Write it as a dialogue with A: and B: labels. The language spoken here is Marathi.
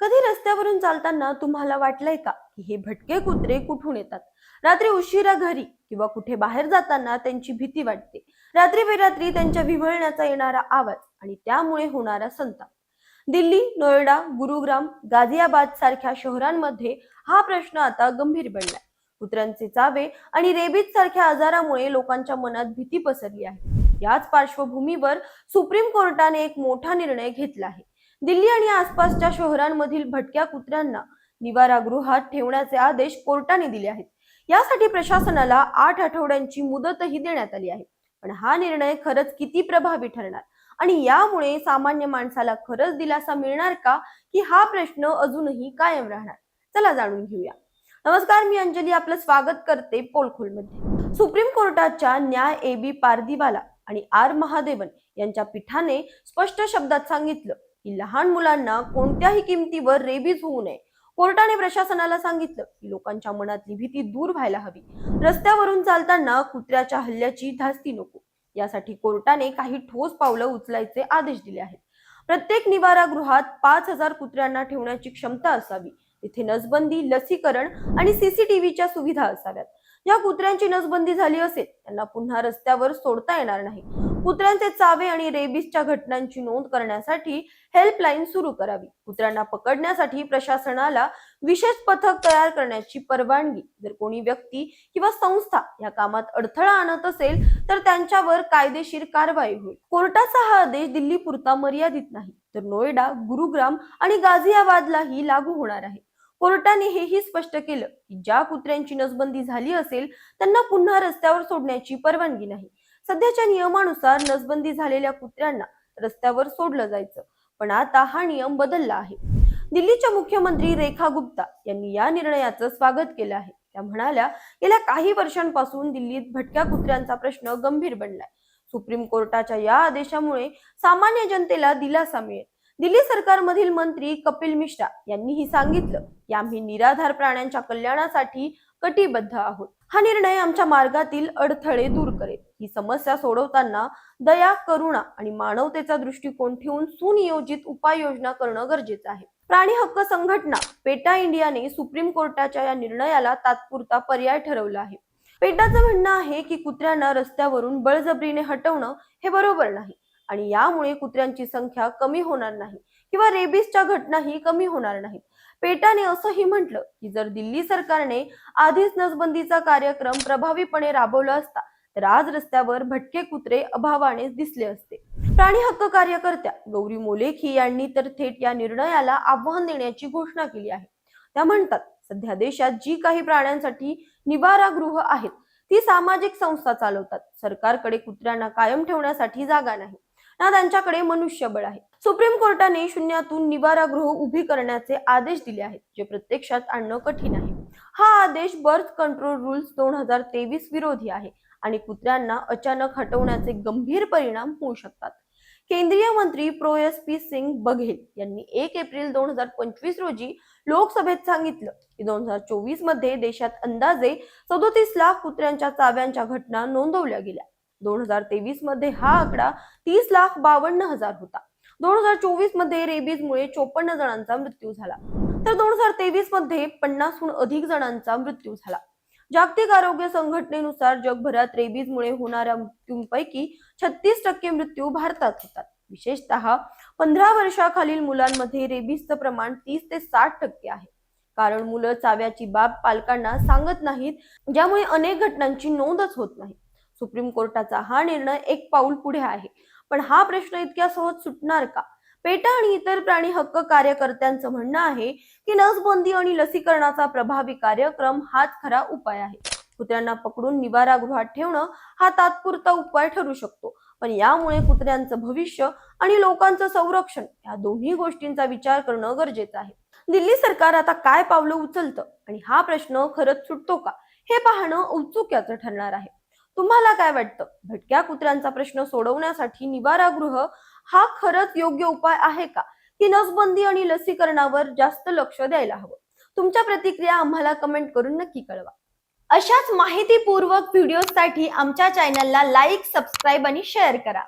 A: कधी रस्त्यावरून चालताना तुम्हाला वाटलंय का की हे भटके कुत्रे कुठून येतात? रात्री उशिरा घरी किंवा कुठे बाहेर जाताना त्यांची भीती वाटते. रात्री बेरात्री त्यांच्या विव्हळण्याचा येणारा आवाज आणि त्यामुळे होणारा संताप. दिल्ली नोएडा गुरुग्राम गाझियाबाद सारख्या शहरांमध्ये हा प्रश्न आता गंभीर बनलाय. कुत्र्यांचे चावे आणि रेबीज सारख्या आजारामुळे लोकांच्या मनात भीती पसरली आहे. याच पार्श्वभूमीवर सुप्रीम कोर्टाने एक मोठा निर्णय घेतला आहे. दिल्ली आणि आसपासच्या शहरांमधील भटक्या कुत्र्यांना निवारागृहात ठेवण्याचे आदेश कोर्टाने दिले आहेत. यासाठी प्रशासनाला आठ आठवड्यांची मुदतही देण्यात आली आहे. पण हा निर्णय खरंच किती प्रभावी ठरणार? आणि यामुळे सामान्य माणसाला खरंच दिलासा मिळणार का? की हा प्रश्न अजूनही कायम राहणार? चला जाणून घेऊया. नमस्कार मी अंजली. आपलं स्वागत करते पोलखोलमध्ये. सुप्रीम कोर्टाच्या न्याय ए बी पारदीवाला आणि आर महादेवन यांच्या पीठाने स्पष्ट शब्दात सांगितलं की लहान मुलांना कोणत्याही किमतीवर रेबीज होऊ नये. कोर्टाने प्रशासनाला सांगितलं की लोकांच्या मनातली भीती दूर व्हायला हवी. रस्त्यावरून चालताना कुत्र्याच्या हल्ल्याची धास्ती नको. यासाठी कोर्टाने काही ठोस पावलं उचलायचे आदेश दिले आहेत. प्रत्येक निवारागृहात पाच हजार कुत्र्यांना ठेवण्याची क्षमता असावी. तिथे नसबंदी लसीकरण आणि सीसीटीव्हीच्या सुविधा असाव्यात. या कुत्र्यांची नसबंदी झाली असेल त्यांना पुन्हा रस्त्यावर सोडता येणार नाही. कुत्र्यांचे चावे आणि रेबीजच्या घटनांची नोंद करण्यासाठी हेल्पलाईन सुरू करावी. कुत्र्यांना पकडण्यासाठी प्रशासनाला विशेष पथक तयार करण्याची परवानगी. जर कोणी व्यक्ती किंवा संस्था या कामात अडथळा आणत असेल तर त्यांच्यावर कायदेशीर कारवाई होईल. कोर्टाचा हा आदेश दिल्ली पुरता मर्यादित नाही. तर नोएडा गुरुग्राम आणि गाझियाबादलाही लागू होणार आहे. कोर्टाने हेही स्पष्ट केलं की ज्या कुत्र्यांची नसबंदी झाली असेल त्यांना पुन्हा रस्त्यावर सोडण्याची परवानगी नाही. सध्याच्या नियमानुसार नसबंदी झालेल्या कुत्र्यांना रस्त्यावर सोडलं जायचं पण आता हा नियम बदलला आहे. दिल्लीच्या मुख्यमंत्री रेखा गुप्ता यांनी या निर्णयाचं स्वागत केलं आहे. त्या म्हणाल्या गेल्या काही वर्षांपासून दिल्लीत भटक्या कुत्र्यांचा प्रश्न गंभीर बनलाय. सुप्रीम कोर्टाच्या या आदेशामुळे सामान्य जनतेला दिलासा मिळेल. दिल्ली सरकारमधील मंत्री कपिल मिश्रा यांनीही सांगितलं की आम्ही निराधार प्राण्यांच्या कल्याणासाठी कटिबद्ध आहोत. हा निर्णय आमच्या मार्गातील अडथळे दूर करेल. ही समस्या सोडवताना दया करुणा आणि मानवतेचा दृष्टिकोन ठेवून सुनियोजित उपाययोजना करणं गरजेचं आहे. प्राणी हक्क संघटना पेटा इंडियाने सुप्रीम कोर्टाच्या या निर्णयाला तात्पुरता पर्याय ठरवला आहे. पेटाचं म्हणणं आहे की कुत्र्यांना रस्त्यावरून बळजबरीने हटवणं हे बरोबर नाही. आणि यामुळे कुत्र्यांची संख्या कमी होणार नाही किंवा रेबीजच्या घटनाही कमी होणार नाहीत. पेटाने असंही म्हटलं की जर दिल्ली सरकारने आधीच नसबंदीचा कार्यक्रम प्रभावीपणे राबवला असता तर आज रस्त्यावर भटके कुत्रे अभावाने दिसले असते. प्राणी हक्क कार्यकर्त्या गौरी मोलेखी यांनी तर थेट या निर्णयाला आव्हान देण्याची घोषणा केली आहे. त्या म्हणतात सध्या देशात जी काही प्राण्यांसाठी निवारा गृह आहेत ती सामाजिक संस्था चालवतात. सरकारकडे कुत्र्यांना कायम ठेवण्यासाठी जागा नाही. ना त्यांच्याकडे मनुष्यबळ आहे. सुप्रीम कोर्टाने शून्यातून निवारागृह उभी करण्याचे आदेश दिले आहेत जे प्रत्यक्षात आणणं कठीण आहे. हा आदेश बर्थ कंट्रोल रुल्स दोन हजार तेवीस विरोधी आहे आणि कुत्र्यांना अचानक हटवण्याचे गंभीर परिणाम होऊ शकतात. केंद्रीय मंत्री प्रो एस पी सिंग बघेल यांनी एक एप्रिल दोन हजार पंचवीस रोजी लोकसभेत सांगितलं की दोन हजार चोवीसमध्ये देशात अंदाजे सदोतीस लाख कुत्र्यांच्या चाव्यांच्या घटना नोंदवल्या गेल्या. दोन हजार तेवीसमध्ये हा आकडा तीस लाख बावन्न हजार होता. दोन हजार चोवीसमध्ये रेबीजमुळे चोपन्न जणांचा मृत्यू झाला. तर दोन हजार तेवीसमध्ये पन्नासहून अधिक जणांचा मृत्यू झाला. जागतिक आरोग्य संघटनेनुसार जगभरात रेबीजमुळे होणाऱ्या मृत्यूंपैकी छत्तीस टक्के मृत्यू भारतात होतात. विशेषतः पंधरा वर्षाखालील मुलांमध्ये रेबीजचं प्रमाण तीस ते साठ टक्के आहे. कारण मुलं चाव्याची बाब पालकांना सांगत नाहीत ज्यामुळे अनेक घटनांची नोंदच होत नाही. सुप्रीम कोर्टाचा हा निर्णय एक पाऊल पुढे आहे. पण हा प्रश्न इतक्या सहज सुटणार का? पेटा आणि इतर प्राणी हक्क कार्यकर्त्यांचं म्हणणं आहे की नसबंदी आणि लसीकरणाचा प्रभावी कार्यक्रम हाच खरा उपाय आहे. कुत्र्यांना पकडून निवारागृहात ठेवणं हा तात्पुरता उपाय ठरू शकतो. पण यामुळे कुत्र्यांचं भविष्य आणि लोकांचं संरक्षण या दोन्ही गोष्टींचा विचार करणं गरजेचं आहे. दिल्ली सरकार आता काय पावलं उचलतं? आणि हा प्रश्न खरंच सुटतो का? हे पाहणं औत्सुक्याचं ठरणार आहे. तुम्हाला काय वाटतं? भटक्या कुत्र्यांचा प्रश्न सोडवण्यासाठी निवारागृह हा खरंच योग्य उपाय आहे का? की नसबंदी आणि लसीकरणावर जास्त लक्ष द्यायला हवं? तुमच्या प्रतिक्रिया आम्हाला कमेंट करून नक्की कळवा. अशाच माहितीपूर्वक व्हिडिओसाठी आमच्या चॅनलला लाईक सबस्क्राईब आणि शेअर करा.